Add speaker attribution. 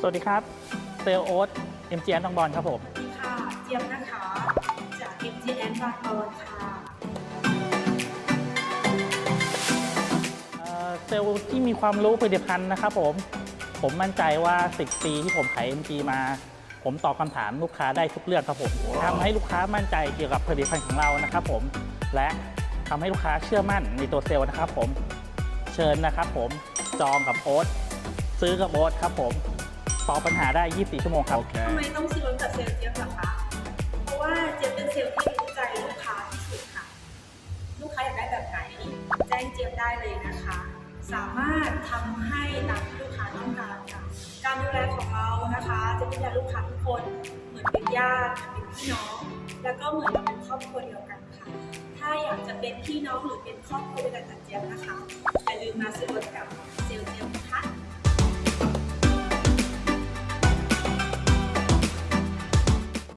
Speaker 1: สวัสดีครับเซลลโอ๊ตเอ็มจีแอนทองบอลครับผม
Speaker 2: ค่ะ เจี๊ยบนะคะ จาก MGN บางบอนค่ะ
Speaker 1: เอ่อเซลล์ที่มีความรู้ผลิตภัณฑ์นะครับผม ผมมั่นใจว่า 10 ปีที่ผมขาย MG มา ผมตอบคำถามลูกค้าได้ทุกเรื่องครับผมทำให้ลูกค้ามั่นใจเกี่ยวกับผลิตภัณฑ์ของเรานะครับผม และทำให้ลูกค้าเชื่อมั่นในตัวเซลล์นะครับผม เชิญนะครับผม จองกับโอ๊ตซื้อกับโอ๊ตครับผม ตอบปัญหาได้ 24 ชั่วโมงครับ
Speaker 2: ทำไมต้องซื้อรถกับเซลล์เจี๊ยบล่ะคะ เพราะว่าเจี๊ยบเป็นเซลล์ที่รู้ใจลูกค้าที่สุดค่ะ ลูกค้าอยากได้แบบไหนแจ้งเจี๊ยบได้เลยนะคะ สามารถทำให้ตามที่ลูกค้าต้องการค่ะ การดูแลของเรานะคะ จะดูแลลูกค้าทุกคนเหมือนเป็นญาติเป็นพี่น้อง แล้วก็เหมือนเราเป็นครอบครัวเดียวกันค่ะ ถ้าอยากจะเป็นพี่น้องหรือเป็นครอบครัวเดียวกันกับเจี๊ยบนะคะอย่าลืมมาซื้อรถกับ